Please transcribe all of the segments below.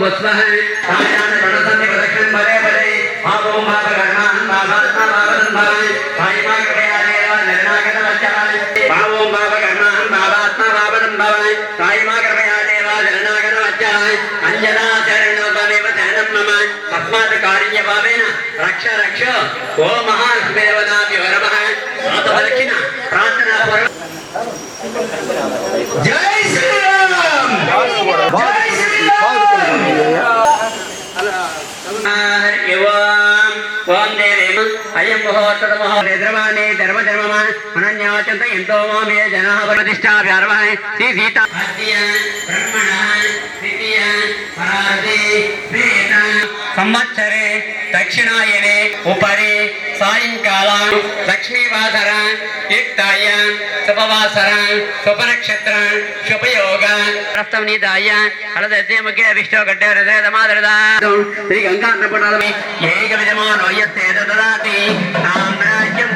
वस्वः Kayan प्रणतन्नि प्रदक्षिण बले बले भावो मात कर्णान भावात्मा भावन भावे भाईमा कृपयालेवा निर्णागत वच्चाय भावो मात कर्णान भावात्मा भावन भावे भाईमा कृपयालेवा निर्णागत वच्चाय अंजना चरणोपमेव धनं मम। तस्मात् कार्यभावेन रक्ष रक्ष। ओ महादेवनापि वरमः प्रातः प्रार्थना जय श्री राम। అయం ముహూర్తమహోరే ధర్మ ధర్మమ అనన్యాచంత ఎంతో మే జనా ప్రతిష్టా శ్రీ సీత బ్రహ్మణ ద్వితీయ సంవత్సరే దక్షిణాయనే ఉపరి సాయంకాల లక్ష్మీవాసర యుక్తాయ శుభవాసర శుభనక్షత్ర శుభయోగ ప్రస్థం నీదాయ హళదస్య ముఖ్య విష్ణు హృదయ హృదయమాదరదా శ్రీ గంగాన్నపడాలమి ఏక విధమానో యత్తే దదాతి సామ్రాజ్యం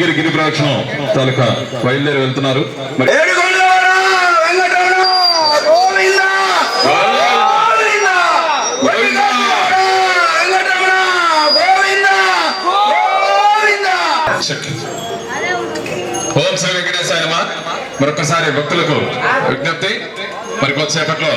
శ్రీగిరి గిరి ప్రదక్షిణం. తాలూకా బయలుదేరి వెళ్తున్నారు. మరి. ఓం శ్రీ మరొకసారి భక్తులకు విజ్ఞప్తి. మరి కొద్దిసేపట్లో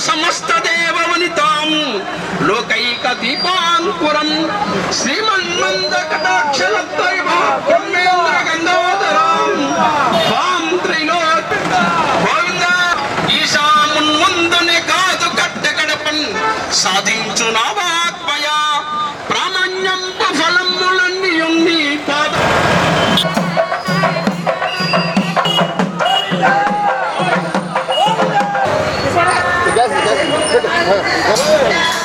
సమస్త దేవవనితాం లోకైక దీపాంకురం. శ్రీమన్మంద కటాక్షరద్వైభేంద్ర గంగాధరం వాం త్రైలోక్ గోవింద. ఈశామున్ ముందునే కాదు 감사합니다. 감사합니다.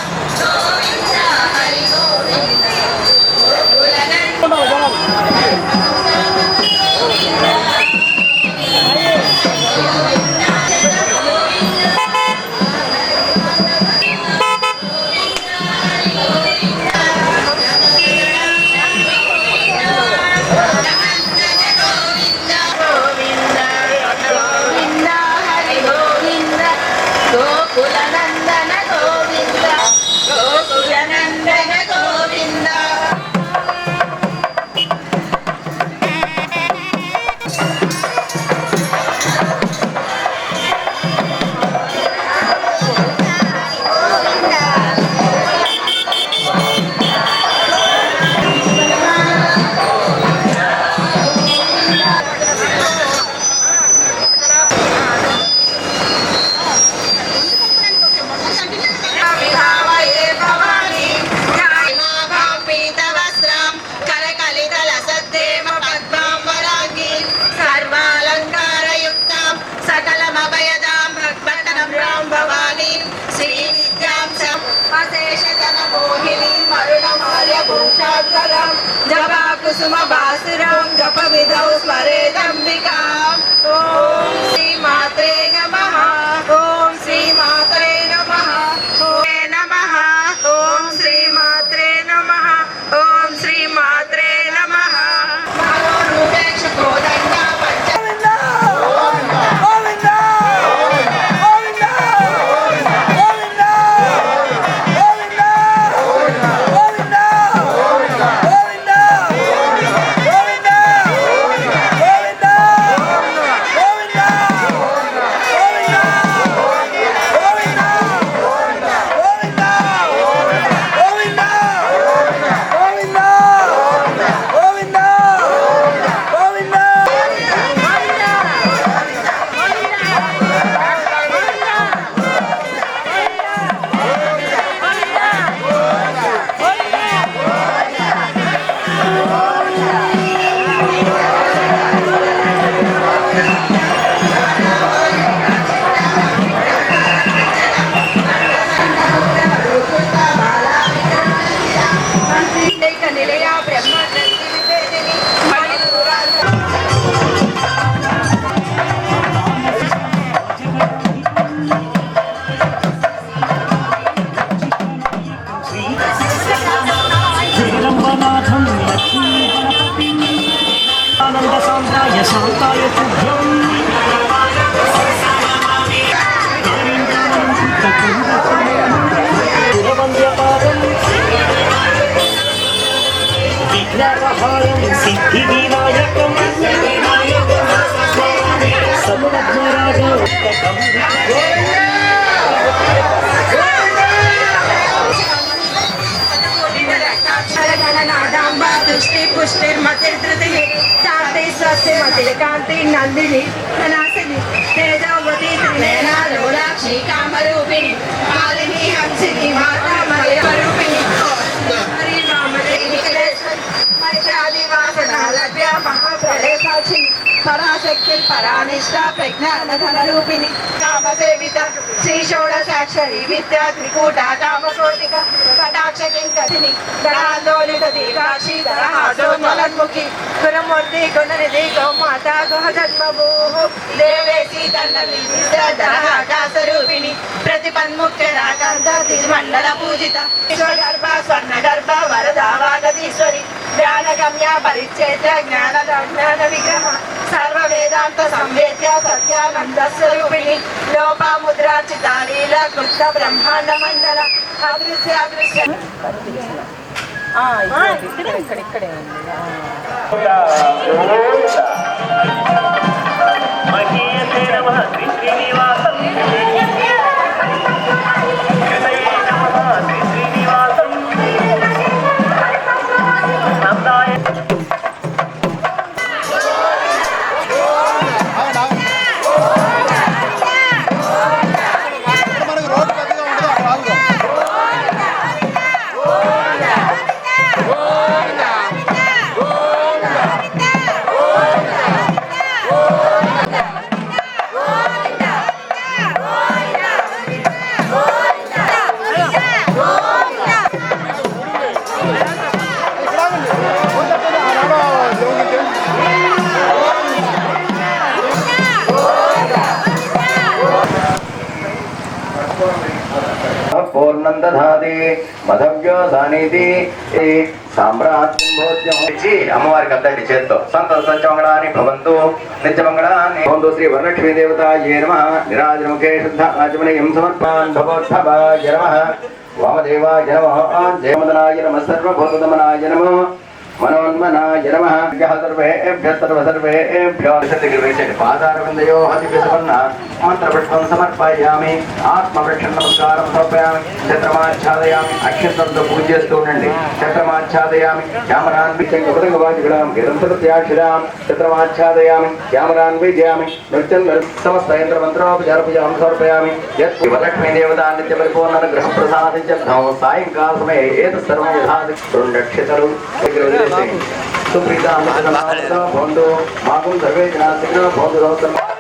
விஜயகாந்தி நந்தினி పరాశక్తి పరానిష్ట ప్రజ్ఞాన ధన రూపిణి కామసేవిత శ్రీ షోడశాక్షరి విద్యా త్రికూట కామకోటిక కటాక్ష కింకటిని గణాందోళిత దీకాక్షి దళహాసోన్మలన్ముఖి గురమూర్తి గుణనిధి గోమాత గుహ జన్మభూ దేవేసి తన్నవి దళహాకాశ రూపిణి ప్రతిపన్ముఖ్య రాకాంత మండల పూజిత గర్భ స్వర్ణ గర్భ వరదా వాగదీశ్వరి జ్ఞానగమ్య పరిచ్ఛేద జ్ఞాన జ్ఞాన విగ్రహ సర్వ వేదాంత సంవేద్య సత్యానంద స్వరూపిణి లోపాముద్రార్చిత లీల కృష్ణ బ్రహ్మాండ మండల అదృశ్య అదృశ్య. శ్రీనివాసం పూర్ణం దాది మధవ్యోసానీతి సామ్రాజ్యం అమ్మవారికి అద్దండి చేత్తో. సంత సంచమంగళాన్ని భవంతు. నిత్యమంగళాన్ని భవంతు శ్రీ వరలక్ష్మీ దేవతాయే నమ. నిరాజముఖే శుద్ధ ఆచమనీయం సమర్పాన్ భగవద్భవాయ నమ. వామదేవాయ నమ. జయమదనాయ నమ. సర్వభూతమనాయ నమ. మనోన్మనాయ నమ. సర్వేభ్య సర్వేభ్యో పాదారవిందయో హతి మంత్రపుష్పం సమర్పయామి. ఆత్మవృక్ష నమస్కారం సమర్పయామి. చంద్రమాచ్ఛాదయామి అక్షంతంతో పూజ చేస్తూ ఉండండి. చంద్రమాచ్ఛాదయామి క్యామరాన్ విచంగపదంగవాజిగడాం చంద్రమాచ్ఛాదయామి క్యామరాన్విజయామి నృత్యం సమస్త యంత్ర మంత్రోపచార పూజాం సమర్పయామి. యత్ వరలక్ష్మీ దేవతా నిత్య పరిపూర్ణ గ్రహ ప్రసాదించం. సాయంకాల సమయ ఏత సర్వం యథాది. రెండు నక్షత్రాలు सुप्रीता भोंडो माकुम सर्वे जना सिग्न भोंडो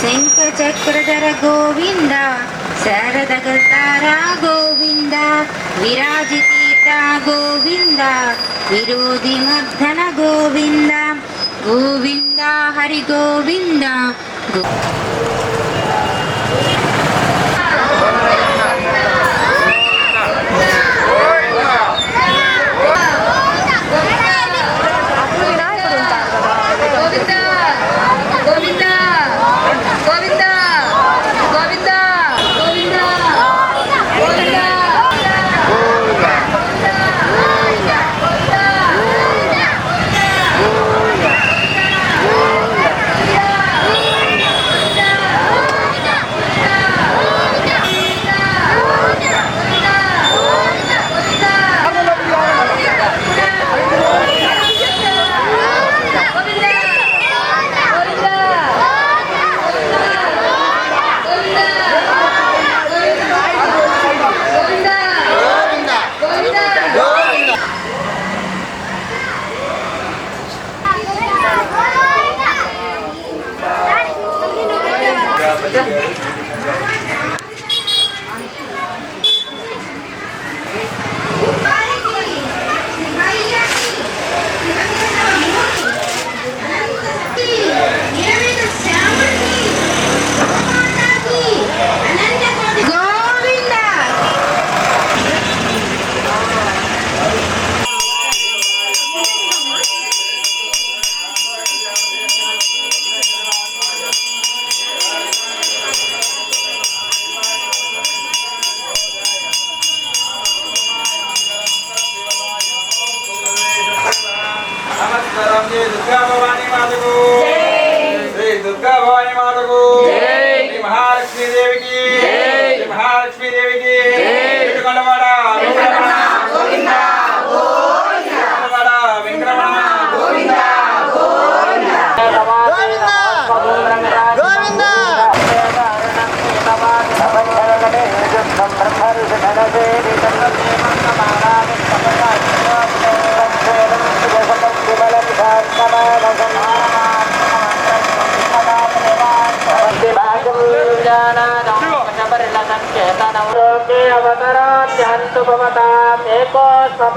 శంఖ చక్రధర గోవింద శారద గల్తార గోవింద విరాజితీత గోవింద విరోధి మర్దన గోవింద గోవింద హరి గోవింద గో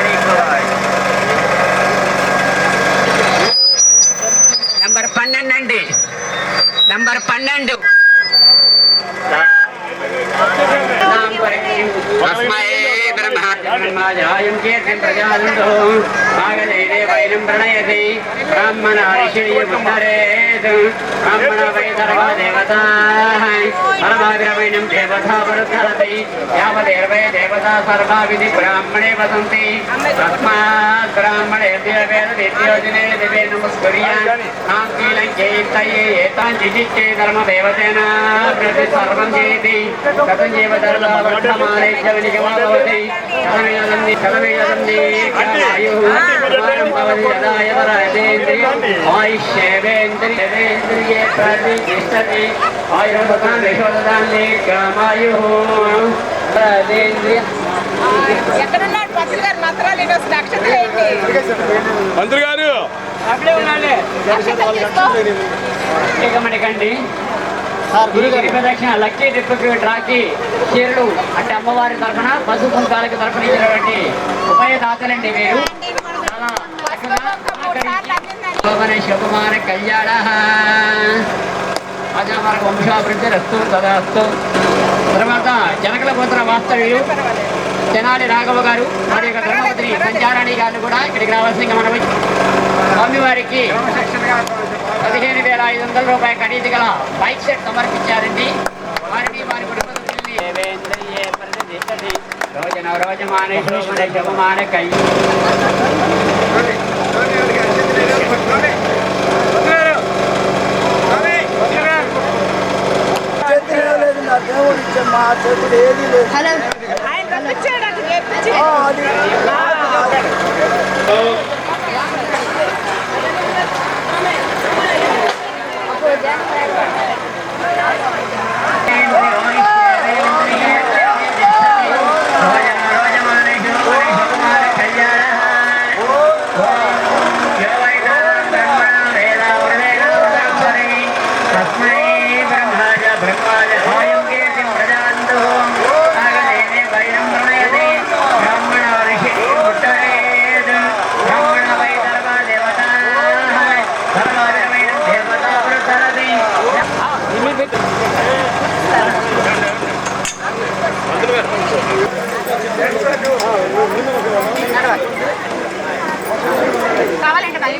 పన్నెండు. తస్మై బ్రహ్మాజాయం కీర్తిం ప్రజానందో ఆగదేదే వైనం ప్రణయతి బ్రాహ్మణ ఋషియుత్తరేత్ బ్రాహ్మణ వై సర్వ దేవతా పరమాగ్రవైనం దేవతా వరుద్ధరతి యావదేర్వై దేవతా సర్వా విధి బ్రాహ్మణే వసంతి తస్మాత్ బ్రాహ్మణే వేద విద్యోజనే దివే నమస్కుర్యా కాంకీలం చేయిత్తయే ఏతాం జిజిచ్చే ధర్మ దేవతేన ప్రతి సర్వం చేతి కథం జీవ ధర్మ వర్తమానే కుమారం భవతి యదా యశోదాన్ని కామాయు ఎక్కడున్నాడు గారు? మంత్రాలు అసలు అక్షతలు ఏంటి? మంత్రి గారు! అక్షతలు తీసుకో. ఏకమణికండి గిరి ప్రదక్షిణ లక్కీ ట్రిప్కి డ్రాకి చీరలు అంటే అమ్మవారి తరఫున పశు కుంకాలకు తరఫున ఇచ్చినటువంటి ఉభయదాతలండి మీరు శుభమాన కళ్యాణ అజామర వంశాభివృద్ధి రస్తు తదాస్తు. తర్వాత జనకల గోత్ర వాస్తవ్యులు తెనాలి రాఘవ గారు మరి యొక్క ధర్మపత్ని సంచారాణి గారిని కూడా ఇక్కడికి రావాల్సిందిగా మనం స్వామివారికి పదిహేను వేల ఐదు వందల రూపాయల ఖరీదు గల బైక్ సెట్ సమర్పించారండి. వారిని వారి కుటుంబ సభ్యుల్ని దేవేంద్రియే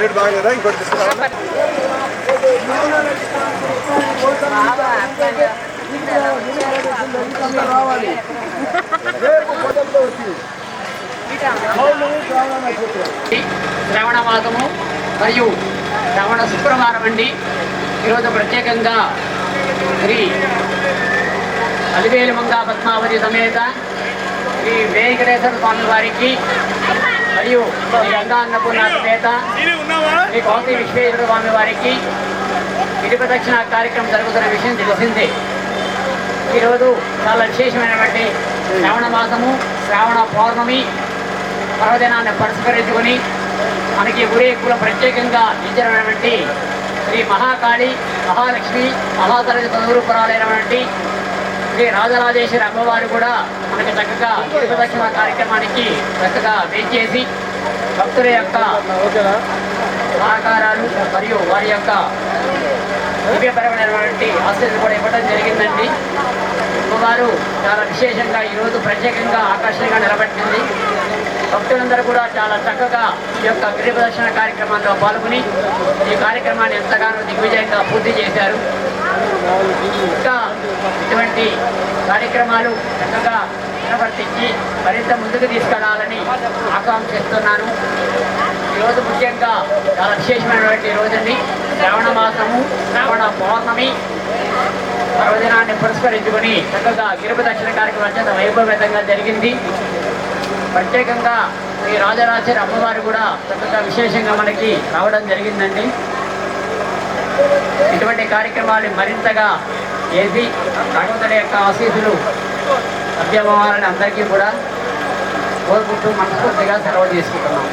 రేటు బాగలేదా? ఇంకోటి తీసుకురా రావాలి మాసము మరియు శ్రవణ శుక్రవారం అండి. ఈరోజు ప్రత్యేకంగా శ్రీ అలివేలుమంగ పద్మావతి సమేత శ్రీ వేంకటేశ్వర స్వామి వారికి మరియు గంగా అన్నపూర్ణ సమేత శ్రీ కోటి విశ్వేశ్వర స్వామి వారికి గిరి ప్రదక్షిణ కార్యక్రమం జరుగుతున్న విషయం తెలిసిందే. ఈరోజు చాలా విశేషమైనటువంటి శ్రావణ మాసము శ్రావణ పౌర్ణమి పర్వదినాన్ని పురస్కరించుకొని మనకి ఊరేకుల ప్రత్యేకంగా ఇచ్చినటువంటి శ్రీ మహాకాళి మహాలక్ష్మి మహాతరగతి తదురుపురాలైనటువంటి శ్రీ రాజరాజేశ్వరి అమ్మవారు కూడా మనకి చక్కగా ప్రదక్షిణ కార్యక్రమానికి చక్కగా వేచేసి భక్తుల యొక్క సహకారాలు మరియు వారి యొక్క దివ్యపరమైనటువంటి ఆశీస్సులు కూడా ఇవ్వడం జరిగిందండి. అమ్మవారు చాలా విశేషంగా ఈరోజు ప్రత్యేకంగా ఆకర్షణగా నిలబెట్టింది. భక్తులందరూ కూడా చాలా చక్కగా ఈ యొక్క గిరి ప్రదర్శన కార్యక్రమంలో పాల్గొని ఈ కార్యక్రమాన్ని ఎంతగానో దిగ్విజయంగా పూర్తి చేశారు. ఇంకా ఇటువంటి కార్యక్రమాలు చక్కగా నిర్వర్తించి మరింత ముందుకు తీసుకెళ్ళాలని ఆకాంక్షిస్తున్నాను. ఈరోజు ముఖ్యంగా చాలా విశేషమైనటువంటి రోజుని శ్రావణ మాసము శ్రావణ పౌర్ణమి పర్వదినాన్ని పురస్కరించుకొని చక్కగా గిరుపు దక్షిణ కార్యక్రమం అత్యంత వైభవేతంగా జరిగింది. ప్రత్యేకంగా ఈ రాజరాజేశ్వరి అమ్మవారు కూడా చక్కగా విశేషంగా మనకి రావడం జరిగిందండి. ఇటువంటి కార్యక్రమాలు మరింతగా చేసి భగవంతుడి యొక్క ఆశీస్సులు లభ్యమవ్వాలని అందరికీ కూడా కోరుకుంటూ మనస్ఫూర్తిగా సెలవు తీసుకుంటున్నాం